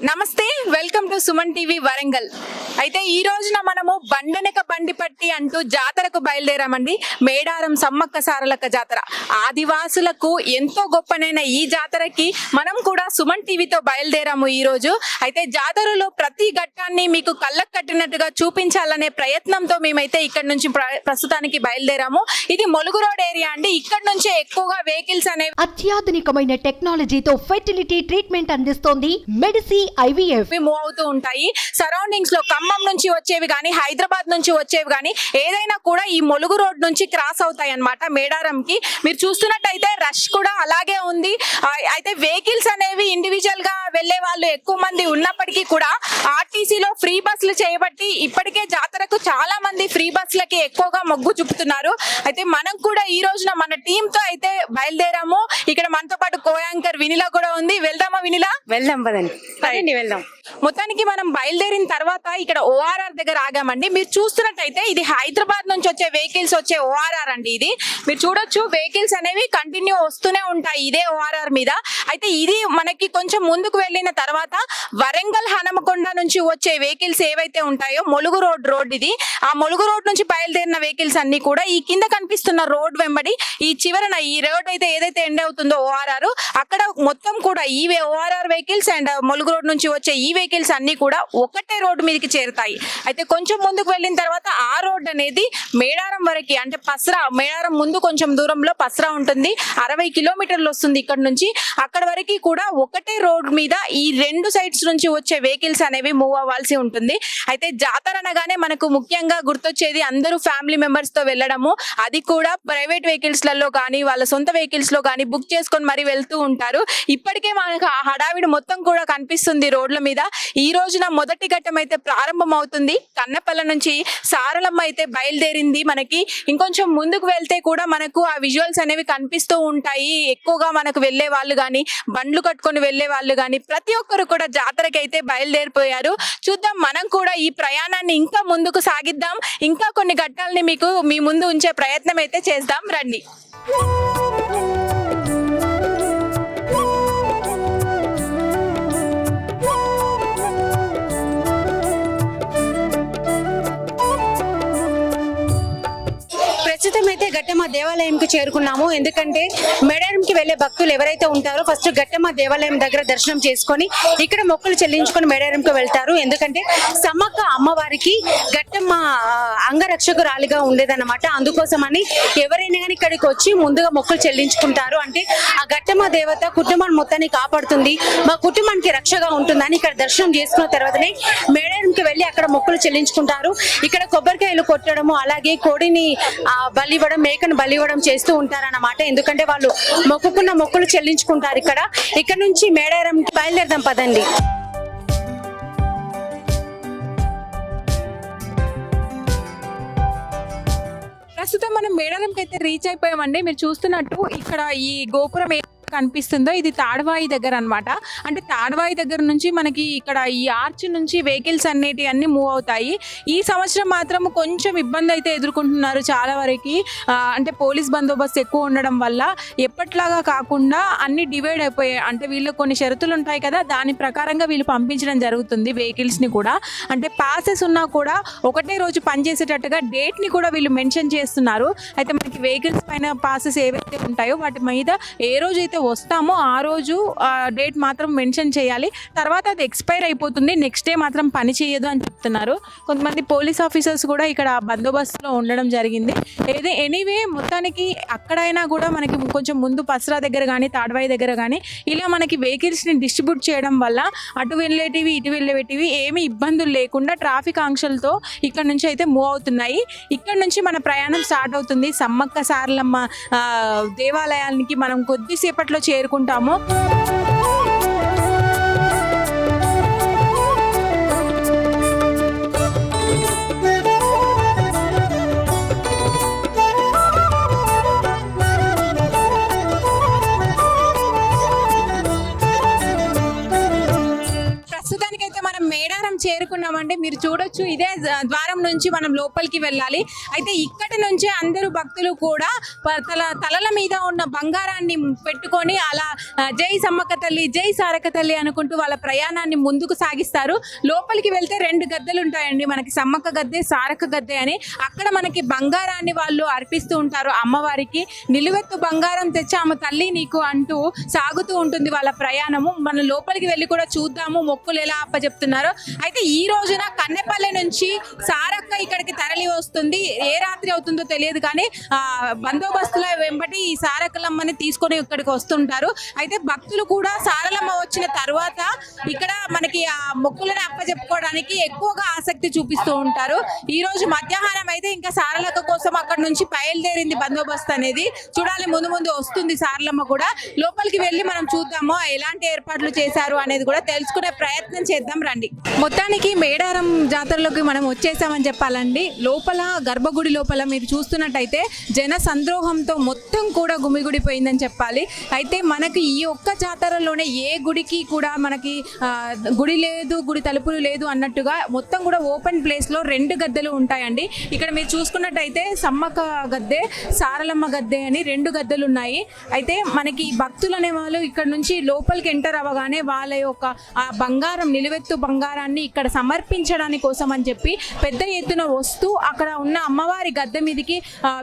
Namaste. Suman TV Warangal. అయితే ఈ రోజున మనము బండెనక బండి పట్టి అంటూ జాతరకు బయలుదేరామండి. మేడారం సమ్మక్క సారలక్క జాతర. ఆదివాసులకు ఎంతో గొప్పనైన ఈ జాతరకి మనం కూడా సుమన్ టీవీతో బయలుదేరాము ఈ రోజు. అయితే జాతరలో ప్రతి ఘట్టాన్ని మీకు కళ్ళకు కట్టినట్టుగా చూపించాలనే ప్రయత్నంతో మేమైతే ఇక్కడ నుంచి ప్ర- ప్రస్తుతానికి బయలుదేరాము. ఇది మొలుగు రోడ్ ఏరియా అండి. ఇక్కడ నుంచే ఎక్కువగా వెహికల్స్ అనేవి అత్యాధునికమైన టెక్నాలజీతో ఫెర్టిలిటీ ట్రీట్మెంట్ అందిస్తోంది మెడిసి ఐవీఎఫ్. మూవ్ అవుతూ ఉంటాయి. సరౌండింగ్స్లో ఖమ్మం నుంచి వచ్చేవి కానీ హైదరాబాద్ నుంచి వచ్చేవి కానీ ఏదైనా కూడా ఈ మొలుగు రోడ్ నుంచి క్రాస్ అవుతాయి మేడారం కి మీరు చూస్తున్నట్టయితే రష్ కూడా అలాగే ఉంది. అయితే వెహికల్స్ అనేవి ఇండివిజువల్గా వెళ్ళే వాళ్ళు ఎక్కువ మంది ఉన్నప్పటికీ కూడా ఆర్టీసీలో ఫ్రీ బస్సులు చేయబట్టి ఇప్పటికే జాతరకు చాలా మంది ఫ్రీ బస్సులకి ఎక్కువగా మొగ్గు చూపుతున్నారు. అయితే మనం కూడా ఈ రోజున మన టీమ్తో అయితే బయలుదేరాము. ఇక్కడ మనతో పాటు కో యాంకర్ వినిలా కూడా ఉంది. వెళ్దామా వినిలా? వెళ్దాం పదండి. పదండి వెళ్దాం. మొత్తానికి మనం బయలుదేరిన తర్వాత ఇక్కడ ఓఆర్ఆర్ దగ్గర ఆగామండి. మీరు చూస్తున్నట్టయితే ఇది హైదరాబాద్ నుంచి వచ్చే వెహికల్స్ వచ్చే ఓఆర్ఆర్ అండి ఇది. మీరు చూడొచ్చు వెహికల్స్ అనేవి కంటిన్యూ వస్తూనే ఉంటాయి ఇదే ఓఆర్ఆర్ మీద. అయితే ఇది మనకి కొంచెం ముందుకు వెళ్ళిన తర్వాత వరంగల్ హనమకొండ నుంచి వచ్చే వెహికల్స్ ఏవైతే ఉంటాయో మొలుగు రోడ్ రోడ్ ఇది. ఆ మొలుగు రోడ్ నుంచి బయలుదేరిన వెహికల్స్ అన్ని కూడా ఈ కింద కనిపిస్తున్న రోడ్ వెంబడి ఈ చివరన ఈ రోడ్ అయితే ఏదైతే ఎండ్ అవుతుందో ఓఆర్ఆర్ అక్కడ మొత్తం కూడా ఈ ORR vehicles and Mulugu road నుంచి వచ్చే ఈ వెహికల్స్ అన్ని కూడా ఒకటే రోడ్డు మీదకి చేరుతాయి. అయితే కొంచెం ముందుకు వెళ్ళిన తర్వాత ఆ రోడ్ అనేది మేడారం వరకు అంటే పసరా మేడారం ముందు కొంచెం దూరంలో పసరా ఉంటుంది. అరవై కిలోమీటర్లు వస్తుంది ఇక్కడ నుంచి. అక్కడ వరకు కూడా ఒకటే రోడ్ మీద ఈ రెండు సైడ్స్ నుంచి వచ్చే వెహికల్స్ అనేవి మూవ్ అవ్వాల్సి ఉంటుంది. అయితే జాతర అనగానే మనకు ముఖ్యంగా గుర్తొచ్చేది అందరూ ఫ్యామిలీ మెంబర్స్తో వెళ్ళడము. అది కూడా ప్రైవేట్ వెహికల్స్లలో కానీ వాళ్ళ సొంత వెహికల్స్లో కానీ బుక్ చేసుకొని మరి వెళ్తూ ఉంటారు. ఇప్పటికే మనకు ఆ హడావిడి మొత్తం కూడా కనిపిస్తుంది రోడ్ల మీద. ఈ రోజున మొదటి ఘట్టం అయితే ప్రారంభం అవుతుంది. కన్నపల్ల నుంచి సారలమ్మ అయితే బయలుదేరింది మనకి. ఇంకొంచెం ముందుకు వెళ్తే కూడా మనకు ఆ విజువల్స్ అనేవి కనిపిస్తూ ఉంటాయి. ఎక్కువగా మనకు వెళ్ళే వాళ్ళు కానీ బండ్లు కట్టుకొని వెళ్ళే వాళ్ళు కానీ ప్రతి ఒక్కరు కూడా జాతరకి అయితే బయలుదేరిపోయారు. చూద్దాం మనం కూడా ఈ ప్రయాణాన్ని ఇంకా ముందుకు సాగిద్దాం. ఇంకా కొన్ని ఘట్టాలని మీకు మీ ముందు ఉంచే ప్రయత్నం అయితే చేద్దాం. రండి. దేవాలయంకి చేరుకున్నాము. ఎందుకంటే మేడారంకి వెళ్ళే భక్తులు ఎవరైతే ఉంటారో ఫస్ట్ గట్టమ్మ దేవాలయం దగ్గర దర్శనం చేసుకొని ఇక్కడ మొక్కులు చెల్లించుకొని మేడారంకి వెళ్తారు. ఎందుకంటే సమ్మక్క అమ్మవారికి గట్టమ్మ అంగరక్షకురాలిగా ఉండేదన్నమాట. అందుకోసమని ఎవరైనా కానీ ఇక్కడికి వచ్చి ముందుగా మొక్కులు చెల్లించుకుంటారు. అంటే ఆ గట్టమ్మ దేవత కుటుంబాన్ని మొత్తాన్ని కాపాడుతుంది. మా కుటుంబానికి రక్షగా ఉంటుందని ఇక్కడ దర్శనం చేసుకున్న తర్వాతనే మేడారంకి వెళ్ళి అక్కడ మొక్కులు చెల్లించుకుంటారు. ఇక్కడ కొబ్బరికాయలు కొట్టడము అలాగే కోడిని బలి బలివ్వడం మేకను బలి ఇవ్వడం చేస్తూ ఉంటారన్నమాట. ఎందుకంటే వాళ్ళు మొక్కుకున్న మొక్కులు చెల్లించుకుంటారు ఇక్కడ. ఇక్కడ నుంచి మేడారంకి బయలుదేరదాం పదండి. ప్రస్తుతం మనం మేడారంకి అయితే రీచ్ అయిపోయామండి. మీరు చూస్తున్నట్టు ఇక్కడ ఈ గోపురం కనిపిస్తుందో ఇది తాడవాయి దగ్గర అన్నమాట. అంటే తాడవాయి దగ్గర నుంచి మనకి ఇక్కడ ఈ ఆర్చ్ నుంచి వెహికల్స్ అన్నిటి అన్ని మూవ్ అవుతాయి. ఈ సంవత్సరం మాత్రం కొంచెం ఇబ్బంది అయితే ఎదుర్కొంటున్నారు చాలా వరకు. అంటే పోలీస్ బందోబస్తు ఎక్కువ ఉండడం వల్ల ఎప్పట్లాగా కాకుండా అన్ని డివైడ్ అయిపోయాయి అంటే వీళ్ళు కొన్ని షరతులు ఉంటాయి కదా దాని ప్రకారంగా వీళ్ళు పంపించడం జరుగుతుంది వెహికల్స్ని కూడా. అంటే పాసెస్ ఉన్నా కూడా ఒకటే రోజు పనిచేసేటట్టుగా డేట్ని కూడా వీళ్ళు మెన్షన్ చేస్తున్నారు. అయితే మనకి వెహికల్స్ పైన పాసెస్ ఏవైతే ఉంటాయో వాటి మీద ఏ రోజు అయితే వస్తామో ఆ రోజు డేట్ మాత్రం మెన్షన్ చేయాలి. తర్వాత అది ఎక్స్పైర్ అయిపోతుంది. నెక్స్ట్ డే మాత్రం పని చేయదు అని చెప్తున్నారు. కొంతమంది పోలీస్ ఆఫీసర్స్ కూడా ఇక్కడ బందోబస్తులో ఉండడం జరిగింది. ఏది ఎనీవే మొత్తానికి అక్కడైనా కూడా మనకి కొంచెం ముందు పసరా దగ్గర కానీ తాడవాయి దగ్గర కానీ ఇలా మనకి వెహికల్స్ని డిస్ట్రిబ్యూట్ చేయడం వల్ల అటు వెళ్ళేటివి ఇటు వెళ్ళేటివి ఏమీ ఇబ్బందులు లేకుండా ట్రాఫిక్ ఆంక్షలతో ఇక్కడ నుంచి అయితే మూవ్ అవుతున్నాయి. ఇక్కడ నుంచి మన ప్రయాణం స్టార్ట్ అవుతుంది. సమ్మక్క సారలమ్మ దేవాలయానికి మనం కొద్దిసేపటి కొద్దిసేపట్లో చేరుకుంటాము. చేరుకున్నామండి మీరు చూడొచ్చు. ఇదే ద్వారం నుంచి మనం లోపలికి వెళ్ళాలి. అయితే ఇక్కడి నుంచే అందరూ భక్తులు కూడా ప- తల తలల మీద ఉన్న బంగారాన్ని పెట్టుకొని అలా జై సమ్మక్క తల్లి జై సారక తల్లి అనుకుంటూ వాళ్ళ ప్రయాణాన్ని ముందుకు సాగిస్తారు. లోపలికి వెళ్తే రెండు గద్దెలు ఉంటాయండి. మనకి సమ్మక్క గద్దె సారక గద్దె అని. అక్కడ మనకి బంగారాన్ని వాళ్ళు అర్పిస్తూ ఉంటారు అమ్మవారికి. నిలువెత్తు బంగారం తెచ్చి ఆమె తల్లి నీకు అంటూ సాగుతూ ఉంటుంది వాళ్ళ ప్రయాణము. మనం లోపలికి వెళ్ళి కూడా చూద్దాము మొక్కులు ఎలా అప్పచెప్తున్నారో. అయితే ఈ రోజున కన్నెపల్లి నుంచి సారక్క ఇక్కడికి తరలి వస్తుంది. ఏ రాత్రి అవుతుందో తెలియదు కానీ ఆ బందోబస్తుల వెంబడి ఈ సారక్కలమ్మని తీసుకొని ఇక్కడికి వస్తుంటారు. అయితే భక్తులు కూడా సారలమ్మ వచ్చిన తర్వాత ఇక్కడ మనకి ఆ మొక్కులను అప్పచెప్పుకోవడానికి ఎక్కువగా ఆసక్తి చూపిస్తూ ఉంటారు. ఈ రోజు మధ్యాహ్నం అయితే ఇంకా సారలక్క కోసం అక్కడ నుంచి బయలుదేరింది బందోబస్తు అనేది. చూడాలి ముందు ముందు వస్తుంది సారలమ్మ కూడా. లోపలికి వెళ్ళి మనం చూద్దాము ఎలాంటి ఏర్పాట్లు చేశారు అనేది కూడా తెలుసుకునే ప్రయత్నం చేద్దాం రండి. మొత్తం మొత్తానికి మేడారం జాతరలోకి మనం వచ్చేసామని చెప్పాలండి. లోపల గర్భగుడి లోపల మీరు చూస్తున్నట్టయితే జన సంద్రోహంతో మొత్తం కూడా గుమిగుడిపోయిందని చెప్పాలి. అయితే మనకి ఈ ఒక్క జాతరలోనే ఏ గుడికి కూడా మనకి గుడి లేదు గుడి తలుపులు లేదు అన్నట్టుగా మొత్తం కూడా ఓపెన్ ప్లేస్లో రెండు గద్దెలు ఉంటాయండి. ఇక్కడ మీరు చూసుకున్నట్టయితే సమ్మక్క గద్దె సారలమ్మ గద్దె అని రెండు గద్దెలు ఉన్నాయి. అయితే మనకి భక్తులు అనే వాళ్ళు ఇక్కడ నుంచి లోపలికి ఎంటర్ అవ్వగానే వాళ్ళ యొక్క ఆ బంగారం నిలువెత్తు బంగారాన్ని ఇక్కడ సమర్పించడానికి కోసం అని చెప్పి పెద్ద ఎత్తున వస్తూ అక్కడ ఉన్న అమ్మవారి గద్దె మీదకి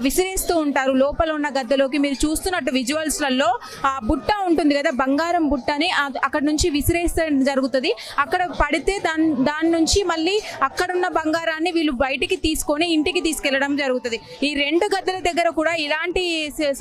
విసిరేస్తూ ఉంటారు. లోపల ఉన్న గద్దెలోకి మీరు చూస్తున్నట్టు విజువల్స్లలో ఆ బుట్ట ఉంటుంది కదా బంగారం బుట్టని అని అక్కడ నుంచి విసిరేస్తే జరుగుతుంది. అక్కడ పడితే దాని దాని నుంచి మళ్ళీ అక్కడ ఉన్న బంగారాన్ని వీళ్ళు బయటికి తీసుకొని ఇంటికి తీసుకెళ్ళడం జరుగుతుంది. ఈ రెండు గద్దెల దగ్గర కూడా ఇలాంటి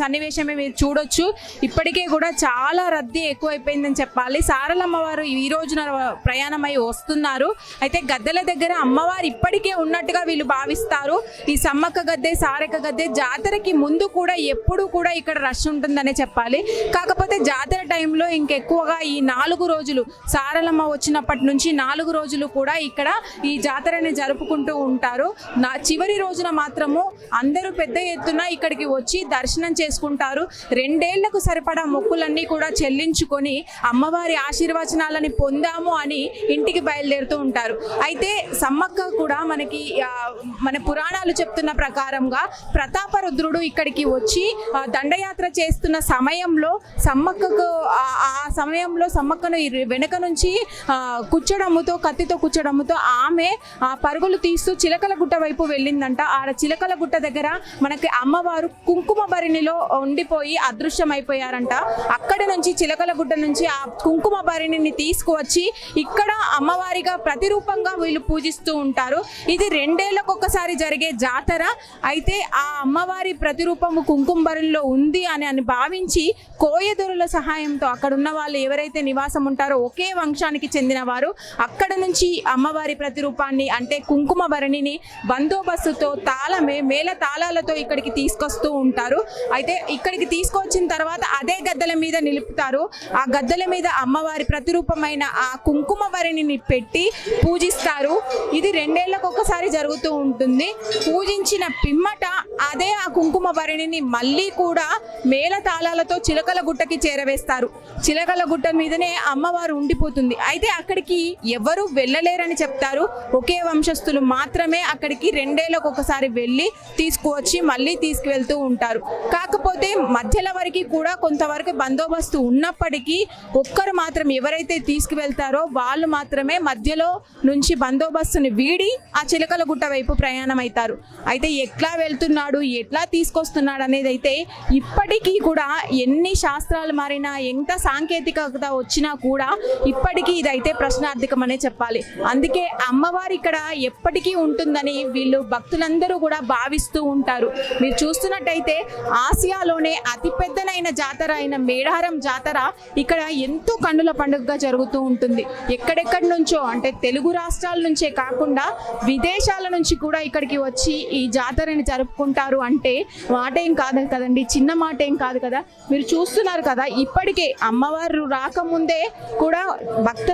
సన్నివేశమే మీరు చూడొచ్చు. ఇప్పటికే కూడా చాలా రద్దీ ఎక్కువైపోయిందని చెప్పాలి. సారలమ్మ వారు ఈ రోజున ప్రయాణమై వస్తున్నారు. అయితే గద్దెల దగ్గర అమ్మవారు ఇప్పటికే ఉన్నట్టుగా వీళ్ళు భావిస్తారు. ఈ సమ్మక్క గద్దె సారక గద్దె జాతరకి ముందు కూడా ఎప్పుడు కూడా ఇక్కడ రష్ ఉంటుందనే చెప్పాలి. కాకపోతే జాతర టైంలో ఇంకెక్కువగా ఈ నాలుగు రోజులు సారలమ్మ వచ్చినప్పటి నుంచి నాలుగు రోజులు కూడా ఇక్కడ ఈ జాతరని జరుపుకుంటూ ఉంటారు. నా చివరి రోజున మాత్రము అందరూ పెద్ద ఎత్తున ఇక్కడికి వచ్చి దర్శనం చేసుకుంటారు. రెండేళ్ళకు సరిపడా మొక్కులన్నీ కూడా చెల్లించుకొని అమ్మవారి ఆశీర్వచనాలని పొందాము అని ఇంటికి బయలుదేరుతూ ఉంటారు. అయితే సమ్మక్క కూడా మనకి మన పురాణాలు చెప్తున్న ప్రకారంగా ప్రతాపరుద్రుడు ఇక్కడికి వచ్చి దండయాత్ర చేస్తున్న సమయంలో సమ్మక్కకు ఆ- సమయంలో సమ్మక్కను వెనక నుంచి ఆ, కుచ్చడముతో కత్తితో కుచ్చడముతో ఆమె ఆ పరుగులు తీస్తూ చిలకల గుట్ట వైపు వెళ్ళిందంట. ఆ చిలకల గుట్ట దగ్గర మనకి అమ్మవారు కుంకుమ భరిణిలో ఉండిపోయి అదృశ్యమైపోయారంట. అక్కడి నుంచి చిలకల గుట్ట నుంచి ఆ కుంకుమ భరిణిని తీసుకువచ్చి ఇక్కడ అమ్మవారిగా ప్రతిరూపంగా వీళ్ళు పూజిస్తూ ఉంటారు. ఇది రెండేళ్ళకు ఒకసారి జరిగే జాతర. అయితే ఆ అమ్మవారి ప్రతిరూపము కుంకుమ ఉంది అని అని భావించి కోయదొరుల సహాయంతో అక్కడ ఉన్న వాళ్ళు ఎవరైతే నివాసం ఉంటారో ఒకే వంశానికి చెందిన వారు అక్కడ నుంచి అమ్మవారి ప్రతిరూపాన్ని అంటే కుంకుమ భరణిని బందోబస్తుతో తాళమే మేళ తాళాలతో ఇక్కడికి తీసుకొస్తూ ఉంటారు. అయితే ఇక్కడికి తీసుకొచ్చిన తర్వాత అదే గద్దెల మీద నిలుపుతారు. ఆ గద్దెల మీద అమ్మవారి ప్రతిరూపమైన ఆ కుంకుమ భరణిని పెట్టి పూజిస్తారు. ఇది రెండేళ్ళకు ఒకసారి జరుగుతూ ఉంటుంది. పూజించిన పిమ్మట అదే ఆ కుంకుమ భరణిని మళ్ళీ కూడా మేళ తాళాలతో చిలకల గుట్టకి చేరవేస్తారు. చిలకల గుట్ట మీదనే అమ్మవారు ఉండిపోతుంది. అయితే అక్కడికి ఎవరు వెళ్ళలేరని చెప్తారు. ఒకే వంశస్థులు మాత్రమే అక్కడికి రెండేళ్ళకు ఒకసారి వెళ్ళి తీసుకువచ్చి మళ్ళీ తీసుకువెళ్తూ ఉంటారు. కాకపోతే మధ్యల వరకు కూడా కొంతవరకు బందోబస్తు ఉన్నప్పటికీ ఒక్కరు మాత్రం ఎవరైతే తీసుకువెళ్తారో వాళ్ళు మాత్రమే మధ్యలో నుంచి బందోబస్తుని వీడి ఆ చిలకల గుట్ట వైపు ప్రయాణం అవుతారు అయితే ఎట్లా వెళ్తున్నాడు ఎట్లా తీసుకొస్తున్నాడు అనేది అయితే ఇప్పటికీ కూడా ఎన్ని శాస్త్రాలు మారినా ఎంత సాంకేతికత వచ్చినా కూడా ఇప్పటికీ ఇదైతే ప్రశ్నార్థకమనే చెప్పాలి. అందుకే అమ్మవారు ఇక్కడ ఎప్పటికీ ఉంటుందని వీళ్ళు భక్తులందరూ కూడా భావిస్తూ ఉంటారు. మీరు చూస్తున్నట్టయితే ఆసియాలోనే అతిపెద్దనైన జాతర అయిన మేడారం జాతర ఇక్కడ ఎంతో కన్నుల పండుగగా జరుగుతూ ఉంటుంది. ఎక్కడెక్కడి నుంచో అంటే తెలుగు రాష్ట్రాల నుంచే కాకుండా విదేశాల నుంచి కూడా ఇక్కడికి వచ్చి ఈ జాతరని జరుపుకుంటారు అంటే మాట ఏం కాదు కదండి చిన్న మాట ఏం కాదు కదా. మీరు చూస్తున్నారు కదా ఇప్పటికే అమ్మవారు రాకముందే కూడా భక్త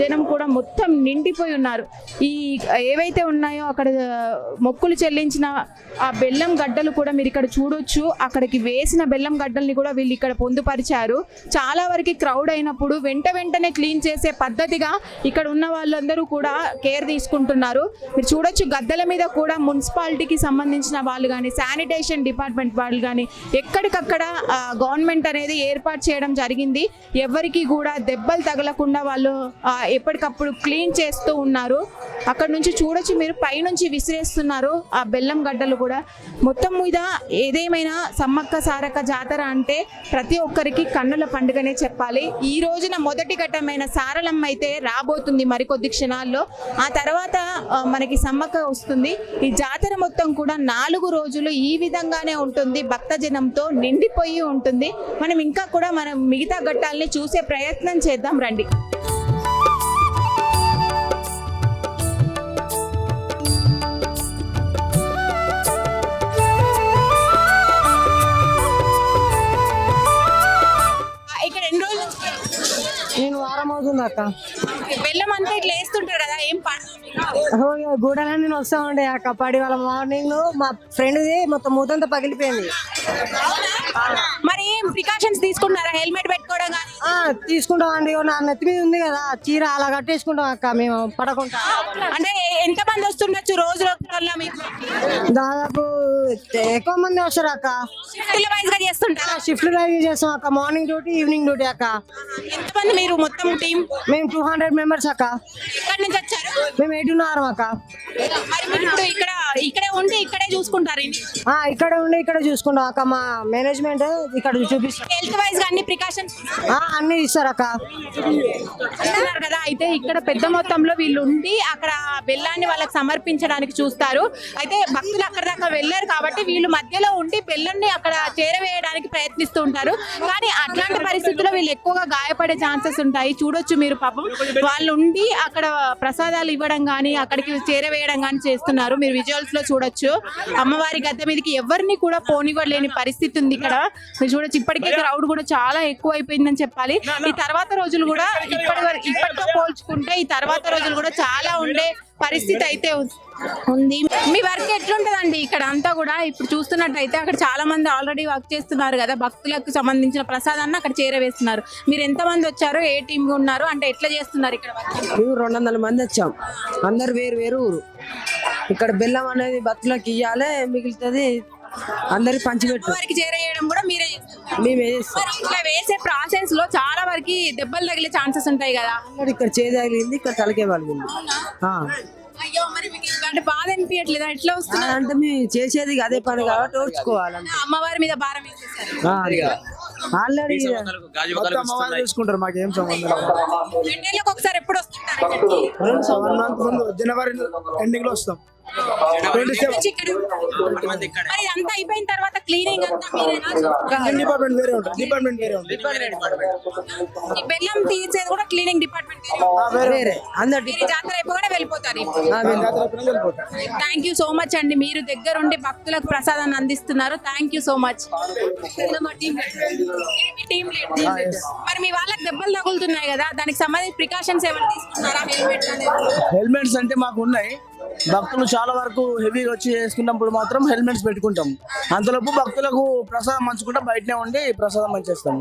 జనం కూడా మొత్తం నిండిపోయి ఉన్నారు. ఈ ఏవైతే ఉన్నాయో అక్కడ మొక్కులు చెల్లించిన ఆ బెల్లం గడ్డలు కూడా మీరు ఇక్కడ చూడొచ్చు. అక్కడికి వేసిన బెల్లం గడ్డల్ని కూడా వీళ్ళు ఇక్కడ పొందుపరిచారు. చాలా వరకు క్రౌడ్ అయినప్పుడు వెంట వెంటనే క్లీన్ చేసే పద్ధతిగా ఇక్కడ ఉన్న వాళ్ళ అందరూ కూడా కేర్ తీసుకుంటున్నారు. మీరు చూడొచ్చు గద్దెల మీద కూడా మున్సిపాలిటీకి సంబంధించిన వాళ్ళు కానీ శానిటేషన్ డిపార్ట్మెంట్ వాళ్ళు కానీ ఎక్కడికక్కడ గవర్నమెంట్ అనేది ఏర్పాటు చేయడం జరిగింది. ఎవరికి కూడా దెబ్బలు తగలకుండా వాళ్ళు ఎప్పటికప్పుడు క్లీన్ చేస్తూ ఉన్నారు. అక్కడ నుంచి చూడొచ్చు మీరు పైనుంచి విసిరేస్తున్నారు ఆ బెల్లం గడ్డలు కూడా. మొత్తం మీద ఏదేమైనా సమ్మక్క సారక్క జాతర అంటే ప్రతి ఒక్కరికి కన్నుల పండుగనే చెప్పాలి. ఈ రోజున మొదటి ఘట్టమైన సారలమ్మ అయితే రాబోతుంది మరికొద్ది క్షణాల్లో. ఆ తర్వాత మనకి సమ్మక్క వస్తుంది. ఈ జాతర మొత్తం కూడా నాలుగు రోజులు ఈ విధంగానే ఉంటుంది. భక్తజనంతో నిండిపోయి ఉంటుంది. మనం ఇంకా కూడా మనం మిగతా ఘట్టాలని చూసే ప్రయత్నం చేద్దాం రండి. ఇక్కడ ఎన్ని రోజుల నుంచి నేను వారం అవుతుంది అక్క. బెల్లం అంతా ఇట్లా వేస్తుంటారు కదా ఏం ప- గూడలని వస్తా ఉండే ఆ కపాడి వాళ్ళ మార్నింగ్ మా ఫ్రెండ్ది మొత్తం మూతంతా పగిలిపోయింది. మరి ప్రికాషన్స్ తీసుకుంటారా హెల్మెట్ పెట్టుకోవడం కానీ? తీసుకుంటాం అండి నా నెత్తి మీద ఉంది కదా చీర అలా కట్టేసుకుంటాం అక్క మేము పడకుండా. అంటే ఎంత మంది వస్తుండొచ్చు రోజు రోజుల్లో మీకు? దాదాపు ఎక్కువ మంది వస్తారు అక్క. షిఫ్ట్ల వైజ్గా చేస్తుంటారా? షిఫ్ట్ డ్రైవ్ చేస్తాం అక్క. మార్నింగ్ డ్యూటీ ఈవినింగ్ డ్యూటీ అక్క. ఎంత మంది మీరు మొత్తం టీం మేము టూ హండ్రెడ్ మెంబర్స్ అక్క. ఎక్కడి నుంచి వచ్చారు? మేము ఎటున్నారం అక్క. మరి మీరు ఇప్పుడు ఇక్కడ ఇక్కడే ఉండి ఇక్కడే చూసుకుంటారు ఇక్కడ ఉండి ఇక్కడ చూసుకుంటాం అక్క. మా మేనేజ్మెంట్ ఇక్కడ చూపిస్తాం. హెల్త్ వైజ్ అన్ని ప్రికాషన్స్ అన్ని ఇస్తారు అక్క. కదా అయితే ఇక్కడ పెద్ద మొత్తంలో వీళ్ళు ఉండి అక్కడ బెల్లాన్ని వాళ్ళకి సమర్పించడానికి చూస్తారు. అయితే భక్తులు అక్కడ దాకా వెళ్ళారు కాబట్టి వీళ్ళు మధ్యలో ఉండి బెల్లాన్ని అక్కడ చేరవేయడానికి ప్రయత్నిస్తూ ఉంటారు. కానీ అట్లాంటి పరిస్థితుల్లో వీళ్ళు ఎక్కువగా గాయపడే ఛాన్సెస్ ఉంటాయి. చూడొచ్చు మీరు పాపం. వాళ్ళు ఉండి అక్కడ ప్రసాదాలు ఇవ్వడం కానీ అక్కడికి చేరవేయడం కానీ చేస్తున్నారు. మీరు విజువల్స్లో చూడొచ్చు. అమ్మవారి గద్దె మీదకి ఎవరిని కూడా పోనివ్వలేని పరిస్థితి ఉంది ఇక్కడ. మీరు చూడొచ్చు. ఇప్పటికే క్రౌడ్ కూడా చాలా ఎక్కువ అయిపోయిందని చెప్పాలి ఈ తర్వాత రోజులు కూడా ఇప్పటి వరకు ఇప్పటితో పోల్చుకుంటే ఈ తర్వాత రోజులు కూడా చాలా ఉండే పరిస్థితి అయితే ఉంది. మీ వర్క్ ఎట్లుంటదండి ఇక్కడ అంతా కూడా? ఇప్పుడు చూస్తున్నట్టయితే అక్కడ చాలా మంది ఆల్రెడీ వర్క్ చేస్తున్నారు కదా. భక్తులకు సంబంధించిన ప్రసాదాన్ని అక్కడ చేరవేస్తున్నారు. మీరు ఎంత మంది వచ్చారు? ఏ టీమ్ ఉన్నారు? అంటే ఎట్లా చేస్తున్నారు ఇక్కడ? మేము రెండు వందల మంది వచ్చాం. అందరు వేరు వేరు ఊరు. ఇక్కడ బెల్లం అనేది భక్తులకు ఇయ్యాలే మిగులుతుంది. అందరికి పంచిపెట్టు. వారికి చేరేయడం కూడా మీరే మేమే చేస్తాం. మరి ఇట్లా వేసే ప్రాసెస్లో చాలా వరకు దెబ్బలు తగిలే ఛాన్సెస్ ఉంటాయి కదా. అందరు ఇక్కడ చేదగిలింది ఇక్కడ తలకే పలిగింది ఆ. అయ్యో మరి మీకు అంటే బాధ అనిపించట్లేదా? ఎట్లా వస్తుంది అంటే మేము చేసేది అదే పని కాబట్టి అమ్మవారి మీద భారం వేసేసారు. ఆల్రెడీ మొత్తం చూసుకుంటారు మాకేం సంబంధం లేదు. రెండేళ్ళకి ఒకసారి ఎప్పుడు వస్తుంటారు? ఇక్కడికి? వన్ మంత్ ముందు జనవరి ఎండింగ్లో వస్తాం. ఇదంతా అయిపోయిన తర్వాత క్లీనింగ్ అంతా? డిపార్ట్మెంట్ వేరే ఉంటుంది డిపార్ట్మెంట్ వేరే ఉంటుంది. ఈ బెల్లం తీసేది కూడా క్లీనింగ్ డిపార్ట్మెంట్ వేరే అందరు జాతర అయిపోగానే వెళ్ళిపోతారు వెళ్ళిపోతాం థ్యాంక్ యూ సో మచ్ అండి. మీరు దగ్గరుండి భక్తులకు ప్రసాదాన్ని అందిస్తున్నారు. థ్యాంక్ యూ సో మచ్ మరి మీ వాళ్ళకి దెబ్బలు తగులుతున్నాయి కదా దానికి సంబంధించి ప్రికాషన్స్ ఏమైనా తీసుకున్నారా? హెల్మెట్స్ అంటే మాకు ఉన్నాయి. భక్తులు చాలా వరకు హెవీగా వచ్చి చేసుకున్నప్పుడు మాత్రం హెల్మెట్స్ పెట్టుకుంటాం. అంతలోపు భక్తులకు ప్రసాదం మంచుకుంటా బయటనే ఉండి ప్రసాదం మంచేస్తాము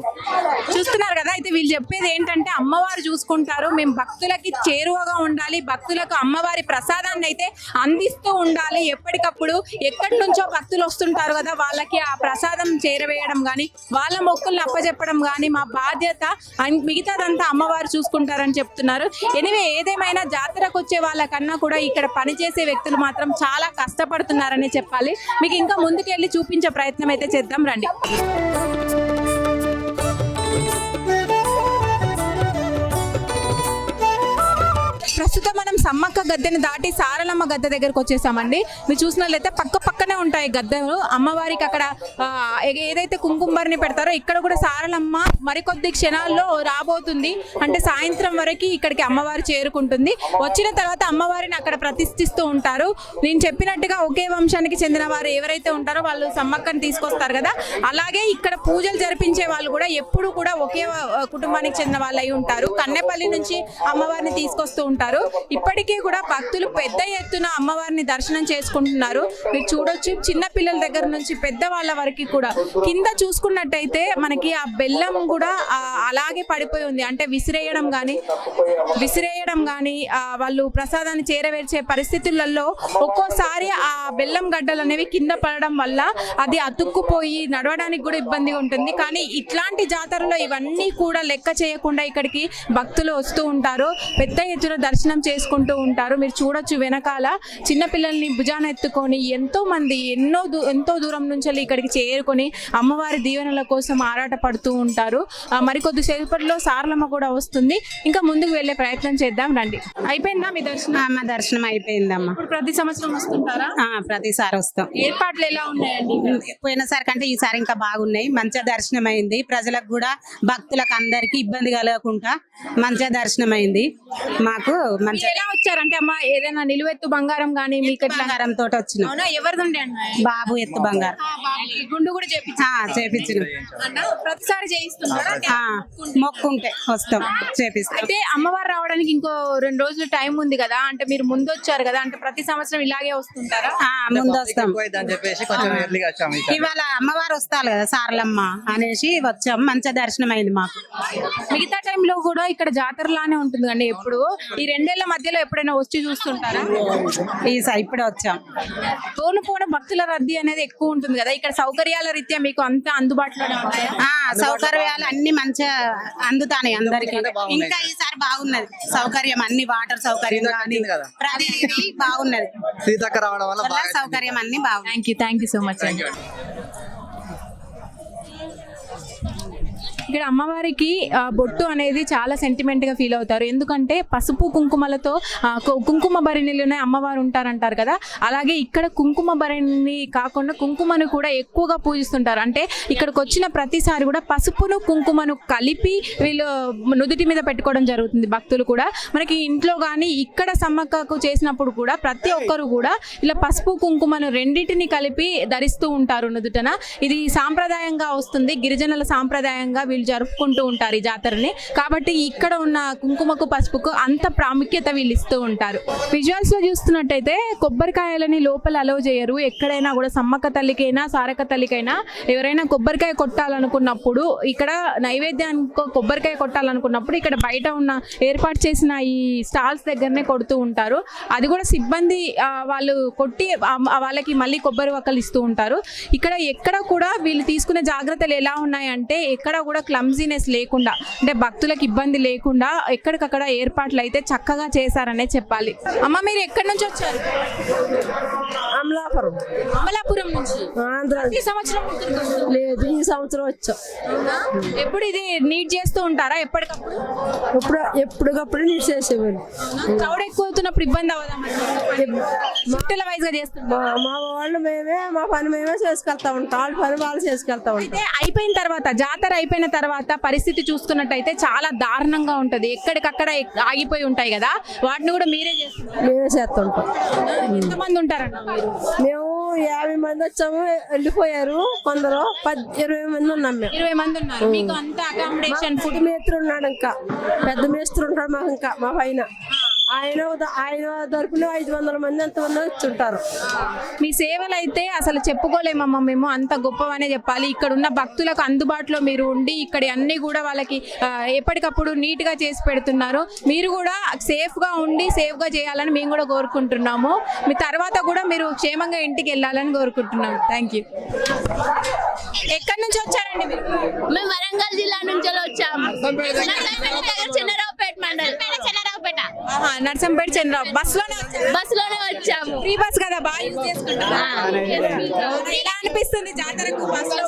చూస్తున్నారు కదా అయితే వీళ్ళు చెప్పేది ఏంటంటే అమ్మవారు చూసుకుంటారు మేము భక్తులకి చేరువగా ఉండాలి భక్తులకు అమ్మవారి ప్రసాదాన్ని అయితే అందిస్తూ ఉండాలి. ఎప్పటికప్పుడు ఎక్కడి నుంచో భక్తులు వస్తుంటారు కదా వాళ్ళకి ఆ ప్రసాదం చేరవేయడం కానీ వాళ్ళ మొక్కుల్ని అప్పచెప్పడం కానీ మా బాధ్యత మిగతాదంతా అమ్మవారు చూసుకుంటారని చెప్తున్నారు. ఎనివే ఏదేమైనా జాతరకు వచ్చే వాళ్ళకన్నా కూడా ఇక్కడ పనిచేసే వ్యక్తులు మాత్రం చాలా కష్టపడుతున్నారని చెప్పాలి. మీకు ఇంకా ముందుకెళ్ళి చూపించే ప్రయత్నం అయితే చేద్దాం రండి. ప్రస్తుతం మనం సమ్మక్క గద్దెని దాటి సారలమ్మ గద్దె దగ్గరకు వచ్చేసామండి. మీరు చూసినట్లయితే పక్క పక్కనే ఉంటాయి గద్దెలు. అమ్మవారికి అక్కడ ఏదైతే కుంకుమరిని పెడతారో ఇక్కడ కూడా సారలమ్మ మరికొద్ది క్షణాల్లో రాబోతుంది. అంటే సాయంత్రం వరకు ఇక్కడికి అమ్మవారు చేరుకుంటుంది. వచ్చిన తర్వాత అమ్మవారిని అక్కడ ప్రతిష్ఠిస్తూ ఉంటారు. నేను చెప్పినట్టుగా ఒకే వంశానికి చెందిన వారు ఎవరైతే ఉంటారో వాళ్ళు సమ్మక్కని తీసుకొస్తారు కదా. అలాగే ఇక్కడ పూజలు జరిపించే వాళ్ళు కూడా ఎప్పుడు కూడా ఒకే కుటుంబానికి చెందిన వాళ్ళు అయి ఉంటారు. కన్నెపల్లి నుంచి అమ్మవారిని తీసుకొస్తూ ఉంటారు. ఇప్పటికీ కూడా భక్తులు పెద్ద ఎత్తున అమ్మవారిని దర్శనం చేసుకుంటున్నారు. మీరు చూడొచ్చు. చిన్న పిల్లల దగ్గర నుంచి పెద్ద వాళ్ళ వరకు కూడా. కింద చూసుకున్నట్టయితే మనకి ఆ బెల్లం కూడా అలాగే పడిపోయి ఉంది. అంటే విసిరేయడం కానీ విసిరేయడం కానీ వాళ్ళు ప్రసాదాన్ని చేరవేర్చే పరిస్థితులలో ఒక్కోసారి ఆ బెల్లం గడ్డలు అనేవి కింద పడడం వల్ల అది అతుక్కుపోయి నడవడానికి కూడా ఇబ్బందిగా ఉంటుంది. కానీ ఇట్లాంటి జాతరలో ఇవన్నీ కూడా లెక్క చేయకుండా ఇక్కడికి భక్తులు వస్తూ ఉంటారు. పెద్ద ఎత్తున దర్శనం చేసుకుంటూ ఉంటారు. మీరు చూడొచ్చు వెనకాల చిన్నపిల్లల్ని భుజాన ఎత్తుకొని ఎంతో మంది ఎన్నో దూ ఎంతో దూరం నుంచి ఇక్కడికి చేరుకొని అమ్మవారి దీవెనల కోసం ఆరాట పడుతూ ఉంటారు మరికొద్ది సేపట్లో సారలమ్మ కూడా వస్తుంది. ఇంకా ముందుకు వెళ్ళే ప్రయత్నం చేద్దాం రండి. అయిపోయిందా మీ దర్శనం? మా దర్శనం అయిపోయిందమ్మా. ఇప్పుడు ప్రతి సంవత్సరం వస్తుంటారా? ప్రతిసారి వస్తాం. ఏర్పాట్లు ఎలా ఉన్నాయండి? పోయినసారి కంటే ఈసారి ఇంకా బాగున్నాయి. మంచిగా దర్శనం అయింది ప్రజలకు కూడా భక్తులకు అందరికి ఇబ్బంది కలగకుండా మంచిగా దర్శనం అయింది మాకు మంచిగా ఎలా వచ్చారంటే అమ్మ ఏదైనా నిలువెత్తు బంగారం కానీ మీకు బంగారం తోట వచ్చినాం. ఎవరిదండి బాబు ఎత్తు బంగారం. గుండు కూడా చేపించినాం అన్న ప్రతిసారి చేయిస్తున్నారా మొక్కుంటే? వస్తాం. చేపిస్తాం. అయితే అమ్మవారు రావడానికి ఇంకో రెండు రోజులు టైం ఉంది కదా? అంటే మీరు ముందు వచ్చారు కదా? అంటే ప్రతి సంవత్సరం ఇలాగే వస్తుంటారా? ఆ, ముందు వస్తాం అని చెప్పేసి కొంచెం ఎర్లీగా వచ్చాము ఈసారి. ఇవాళ అమ్మవారు వస్తారు కదా సారలమ్మ అనేసి వచ్చాం. మంచిగా దర్శనం అయింది మాకు. మిగతా టైంలో కూడా ఇక్కడ జాతరలానే ఉంటుంది అండి ఎప్పుడు. ఈ రెండేళ్ళ మధ్యలో ఎప్పుడైనా వచ్చి చూస్తుంటారా? ఈసారి ఇప్పుడే వచ్చాం. పోను పోను భక్తుల రద్దీ అనేది ఎక్కువ ఉంటుంది కదా. ఇక్కడ సౌకర్యాల రీత్యా మీకు అంతా అందుబాటులోనే ఉన్నాయా? ఆ సౌకర్యాలు అన్ని మంచిగా అందుతాయి అందరికి. ఇంకా ఈసారి బాగున్నది. సౌకర్యం అన్ని వాటర్ సౌకర్యం సీతక్క కానీ వచ్చింది కదా. ప్రతిదీ బాగున్నది. సీతక్క రావడం వల్ల వల్ల బాగా సౌకర్యం అన్ని బాగున్నాయి. Thank you thank you so much అండి. ఇక్కడ అమ్మవారికి బొట్టు అనేది చాలా సెంటిమెంట్గా ఫీల్ అవుతారు. ఎందుకంటే పసుపు కుంకుమలతో కుంకుమ భరణిలోనే అమ్మవారు ఉంటారంటారు కదా. అలాగే ఇక్కడ కుంకుమ భరణి కాకుండా కుంకుమను కూడా ఎక్కువగా పూజిస్తుంటారు. అంటే ఇక్కడికి వచ్చిన ప్రతిసారి కూడా పసుపును కుంకుమను కలిపి వీళ్ళు నుదుటి మీద పెట్టుకోవడం జరుగుతుంది భక్తులు కూడా. మనకి ఇంట్లో కానీ ఇక్కడ సమ్మక్కకు చేసినప్పుడు కూడా ప్రతి ఒక్కరు కూడా ఇలా పసుపు కుంకుమను రెండింటిని కలిపి ధరిస్తూ ఉంటారు నుదుటన. ఇది సాంప్రదాయంగా వస్తుంది. గిరిజనుల సాంప్రదాయంగా వీళ్ళు జరుపుకుంటూ ఉంటారు ఈ జాతరని. కాబట్టి ఇక్కడ ఉన్న కుంకుమకు పసుపుకు అంత ప్రాముఖ్యత వీళ్ళు ఇస్తూ ఉంటారు. విజువల్స్లో చూస్తున్నట్టయితే కొబ్బరికాయలని లోపల అలౌ చేయరు. ఎక్కడైనా కూడా సమ్మక్క తల్లికైనా సారక్క తల్లికైనా ఎవరైనా కొబ్బరికాయ కొట్టాలనుకున్నప్పుడు ఇక్కడ నైవేద్యానికి కొబ్బరికాయ కొట్టాలనుకున్నప్పుడు ఇక్కడ బయట ఉన్న ఏర్పాటు చేసిన ఈ స్టాల్స్ దగ్గరనే కొడుతూ ఉంటారు. అది కూడా సిబ్బంది వాళ్ళు కొట్టి వాళ్ళకి మళ్ళీ కొబ్బరి వక్కలు ఇస్తూ ఉంటారు. ఇక్కడ ఎక్కడ కూడా వీళ్ళు తీసుకునే జాగ్రత్తలు ఎలా ఉన్నాయంటే ఎక్కడ కూడా క్లమ్జీనెస్ లేకుండా అంటే భక్తులకు ఇబ్బంది లేకుండా ఎక్కడికక్కడ ఏర్పాట్లు అయితే చక్కగా చేశారనే చెప్పాలి. అమ్మ మీరు ఎక్కడి నుంచి వచ్చారు? అమలాపురం. అమలాపురం నుంచి? ఆంధ్ర. ఈ సంవత్సరం ఇక్కడికి. లేదు ఈ సంవత్సరం వచ్చాం. ఎప్పుడు ఇది నీట్ చేస్తూ ఉంటారా? ఎప్పటికప్పుడు? ఇప్పుడు ఎప్పటికప్పుడు నీట్ చేసేవాళ్ళు క్రౌడ్ ఎక్కువ అవుతున్నప్పుడు ఇబ్బంది అవ్వదా షిఫ్టుల వైజ్గా చేస్తున్నారు మా మా వాళ్ళు మేమే మా పని మేమే చేసుకెళ్తా ఉంటాం. వాళ్ళ పని వాళ్ళు చేసుకెళ్తా ఉంటాం అయితే అయిపోయిన తర్వాత జాతర అయిపోయిన తర్వాత పరిస్థితి చూసుకున్నట్టయితే చాలా దారుణంగా ఉంటది. ఎక్కడికక్కడ ఎక్- ఆగిపోయి ఉంటాయి కదా. వాటిని కూడా మీరే చేస్తున్నారు. మేమే చేస్తుంటాం. ఎంతమంది ఉంటారన్న మీరు? మేము యాభై మంది వచ్చాము వెళ్ళిపోయారు. కొందరు పది ఇరవై మంది ఉన్నాం మేము. ఇరవై మంది ఉన్నారు. మీకు అంత అకామిడేషన్ పెద్ద మేస్త్రి ఉన్నాడు ఇంకా పెద్ద మేస్త్రి ఉంటాడు మాకు ఇంకా మా పైన. ఆయన ద- ఆయన తరపున ఐదు వందల మంది ఎంతమంది వచ్చి ఉంటారు మీ సేవలు అయితే అసలు చెప్పుకోలేమమ్మా మేము అంత గొప్పవనే చెప్పాలి. ఇక్కడ ఉన్న భక్తులకు అందుబాటులో మీరు ఉండి ఇక్కడ అన్ని కూడా వాళ్ళకి ఎప్పటికప్పుడు నీట్గా చేసి పెడుతున్నారు. మీరు కూడా సేఫ్గా ఉండి సేఫ్గా చేయాలని మేము కూడా కోరుకుంటున్నాము. మీ తర్వాత కూడా మీరు క్షేమంగా ఇంటికి వెళ్ళాలని కోరుకుంటున్నాము. థ్యాంక్ యూ ఎక్కడి నుంచి వచ్చారండి మేము వరంగల్ జిల్లా నుంచి వచ్చాము. చిన్నరావుపేట మండల్. ఆహా, నర్సంపేట చంద్రరావు బస్లోనే బస్లోనే వచ్చాము. ఫ్రీ బస్ కదా బాగా యూజ్ చేసుకుంటున్నారు ఎలా అనిపిస్తుంది జాతరకు బస్లో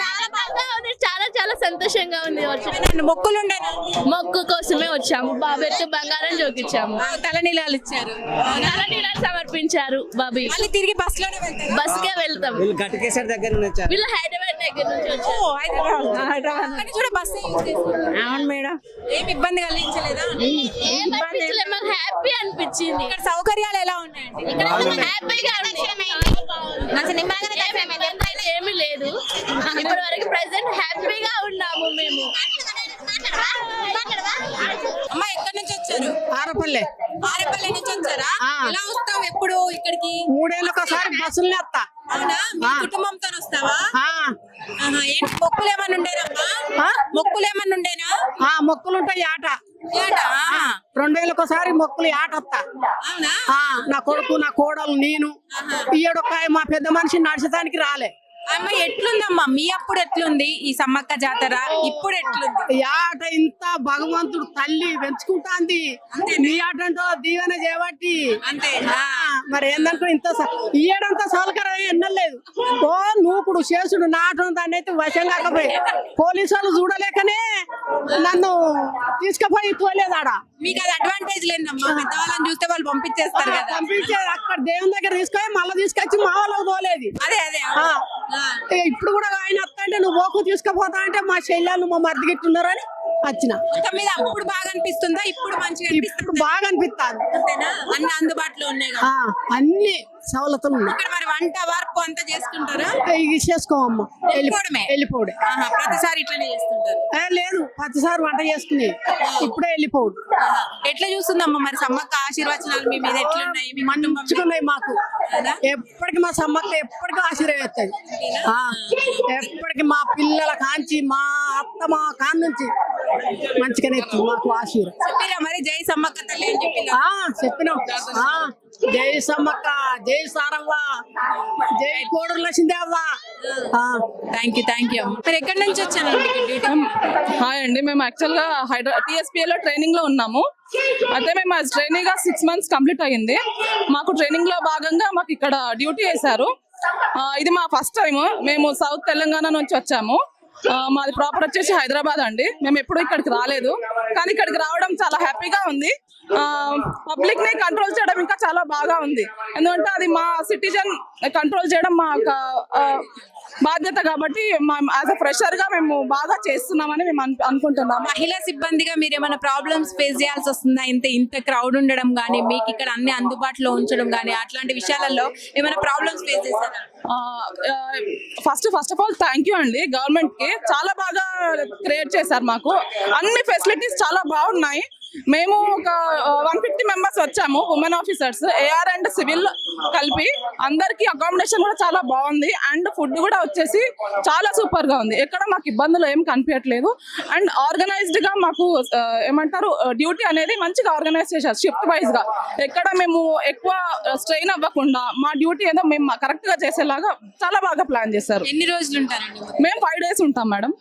చాలా బాగా ఉంది. చాలా చాలా సంతోషంగా ఉంది. వచ్చి రావడానికి? మొక్కులు ఉండేనా? మొక్కు కోసమే వచ్చాము. బాబెత్తు బంగారం జోకిచ్చాము తలనీలాలు ఇచ్చారు. నీళ్ళు సమర్పించారు బాబీ. మళ్ళీ తిరిగి బస్లోనే బస్ కే వెళ్తాం వీళ్ళు హైదరాబాద్ దగ్గర నుంచి ఓ, వచ్చారు హైదరాబాద్ హైదరాబాద్ అక్కడి నుంచి కూడా బస్ యూజ్ చేసుకుంటారు అవును మేడం. ఏం ఇబ్బంది కలిగించలేదా? ఏం అనిపించలేదు మాకు హ్యాపీ అనిపించింది. ఇక్కడ సౌకర్యాలు ఎలా ఉన్నాయండి? ఇక్కడ హ్యాపీగా ఇబ్బంది అయితే ఏమీ లేదు. ఇప్పటి వరకు ప్రెసెంట్ హ్యాపీగా ఉన్నాము మేము. అమ్మ ఎక్కడి నుంచి వచ్చారు? ఆరేపల్లె. ఆరేపల్లి నుంచి వచ్చారా. ఎలా వస్తావు ఎప్పుడు ఇక్కడికి? మూడేళ్ళకి ఒకసారి బస్సులు వస్తా. అవునా? మీ. కుటుంబంతో వస్తావా? ఏంటి? మొక్కులు ఏమన్నా ఉండేనమ్మా? ఆ? మొక్కులు ఏమన్నా ఉండేనా? ఆ మొక్కులు ఉంటాయి ఆట? రెండు ఒకసారి మొక్కులు ఆట వస్తా. నా కొడుకు నా కోడలు నేను. ఈయొక్క మా పెద్ద మనిషి నడిచడానికి రాలే. అమ్మ ఎట్లుందమ్మా? మీ అప్పుడు ఎట్లుంది? ఈ సమ్మక్క జాతర ఇప్పుడు ఎట్లుంది? ఆట ఇంత భగవంతుడు తల్లి పెంచుకుంటాంది. నీ ఆట అంటో దీవెన చేయబట్టి అంతే. ఆ, మరి ఏందనుకో ఇంత ఏడంతా సోలకర ఎన్నలేదు. ఓ నూకుడు చేసుడు నాటం దాన్ని అయితే వశం కాకపోయి పోలీసు వాళ్ళు చూడలేకనే నన్ను తీసుకుపోయి తోలేదు ఆడ. మీకు అది అడ్వాంటేజ్ లేదమ్మా. పెద్దవాళ్ళని చూస్తే వాళ్ళు పంపించేస్తారు కదా. పంపించే అక్కడ దేవుని దగ్గర తీసుకొని మళ్ళీ తీసుకొచ్చి మా వాళ్ళకి తోలేది. అదే అదే. ఇప్పుడు కూడా ఆయన వస్తా అంటే నువ్వు పోకు తీసుకుపోతా అంటే మా చెల్లెళ్ళు మా మరిదిగిట్టున్నారని వచ్చిన. మొత్తం మీద అప్పుడు బాగా అనిపిస్తుందా ఇప్పుడు మంచిగా ఇప్పుడు బాగా అనిపిస్తుంది అంతేనా? అన్ని అందుబాటులో ఉన్నాయి కదా. అన్ని సవలతులు ఉన్నాయి. ఇక్కడ మరి వంట వార్పు అంతా చేసుకుంటారా? ఇవి చేసుకోవమ్మ వెళ్ళిపోవడమే? వెళ్ళిపోవడే. ఆహా, ప్రతిసారి ఇట్లనే చేస్తుంటారు. ఏ, లేదు ప్రతిసారి వంట చేసుకుని. ఇప్పుడే వెళ్ళిపోడు ఆహా. ఎట్లా చూస్తుందమ్మా మరి సమ్మక్క ఆశీర్వచనాలు మీ మీద ఎట్లున్నాయి? మీ కుటుంబం మంచుకున్నాయి మాకు. అవునా? ఎప్పటికి మా సమ్మక్క ఎప్పటికీ ఆశీర్వదిస్తుంది. ఆ, ఎప్పటికి మా పిల్లల కాంచి మా అత్త మా కాన్ నుంచి మంచిగానే ఇస్తుంది మాకు ఆశీర్వాదం. చెప్పిరా మరి జై సమ్మక్క తల్లి చెప్పినాం. ఆ, జై సమ్మక్క జై సారవ్వ జై కోడూరు లక్ష్మీదేవ్వ ఆ, థ్యాంక్ యూ థ్యాంక్ యూ మీరు ఎక్కడి నుంచి వచ్చానండి హాయ్ అండి మేము యాక్చువల్గా హైదరా టీఎస్పీఏలో ట్రైనింగ్లో ఉన్నాము. అయితే మేము ట్రైనింగ్గా సిక్స్ మంత్స్ కంప్లీట్ అయ్యింది. మాకు ట్రైనింగ్లో భాగంగా మాకు ఇక్కడ డ్యూటీ వేశారు. ఇది మా ఫస్ట్ టైం మేము సౌత్ తెలంగాణ నుంచి వచ్చాము. మాది ప్రాపర్ వచ్చేసి హైదరాబాద్ అండి. మేము ఎప్పుడు ఇక్కడికి రాలేదు. కానీ ఇక్కడికి రావడం చాలా హ్యాపీగా ఉంది. పబ్లిక్ని కంట్రోల్ చేయడం ఇంకా చాలా బాగా ఉంది. ఎందుకంటే అది మా సిటిజన్ కంట్రోల్ చేయడం మా బాధ్యత కాబట్టి యాజ్ అ ఫ్రెషర్గా మేము బాగా చేస్తున్నామని మేము అను- అనుకుంటున్నాము. మహిళా సిబ్బందిగా మీరు ఏమైనా ప్రాబ్లమ్స్ ఫేస్ చేయాల్సి వస్తుందా? ఇంత ఇంత క్రౌడ్ ఉండడం కానీ మీకు ఇక్కడ అన్ని అందుబాటులో ఉంచడం కానీ అట్లాంటి విషయాలలో ఏమైనా ప్రాబ్లమ్స్ ఫేస్ చేశారా? First first of all thank you అండి. గవర్నమెంట్కి చాలా బాగా క్రియేట్ చేశారు మాకు. అన్ని ఫెసిలిటీస్ చాలా బాగున్నాయి. మేము ఒక వన్ ఫిఫ్టీ మెంబర్స్ వచ్చాము women officers AR and civil కలిపి అందరికి అకామిడేషన్ కూడా చాలా బాగుంది. అండ్ ఫుడ్ కూడా వచ్చేసి చాలా సూపర్గా ఉంది. ఎక్కడ మాకు ఇబ్బందులు ఏం కనిపించట్లేదు. అండ్ ఆర్గనైజ్డ్గా మాకు ఏమంటారు డ్యూటీ అనేది మంచిగా ఆర్గనైజ్ చేశారు షిఫ్ట్ వైజ్గా. ఎక్కడ మేము ఎక్కువ స్ట్రెయిన్ అవ్వకుండా మా డ్యూటీ ఏదో మేము కరెక్ట్గా చేసేలాగా చాలా బాగా ప్లాన్ చేశారు. ఎన్ని రోజులు ఉంటారండి? మేము ఫైవ్ డేస్ ఉంటాం మేడం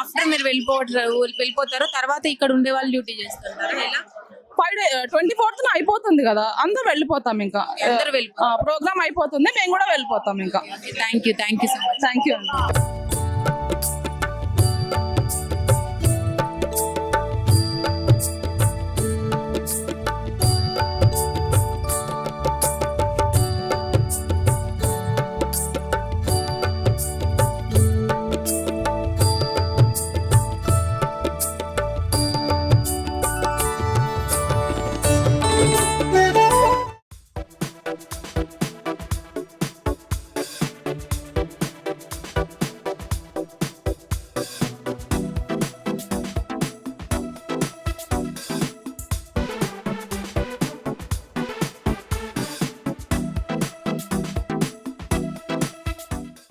ఆఫ్టర్ మీరు వెళ్ళిపోతారు వెళ్ళిపోతారు తర్వాత ఇక్కడ ఉండే వాళ్ళు డ్యూటీ చేస్తుంటారు? ఎలా? ఫైవ్ డే ట్వంటీ ఫోర్త్ అయిపోతుంది కదా అందరూ వెళ్ళిపోతాం ఇంకా. అందరూ. ప్రోగ్రామ్ అయిపోతుంది మేము కూడా వెళ్ళిపోతాం ఇంకా. Thank you thank you so much thank you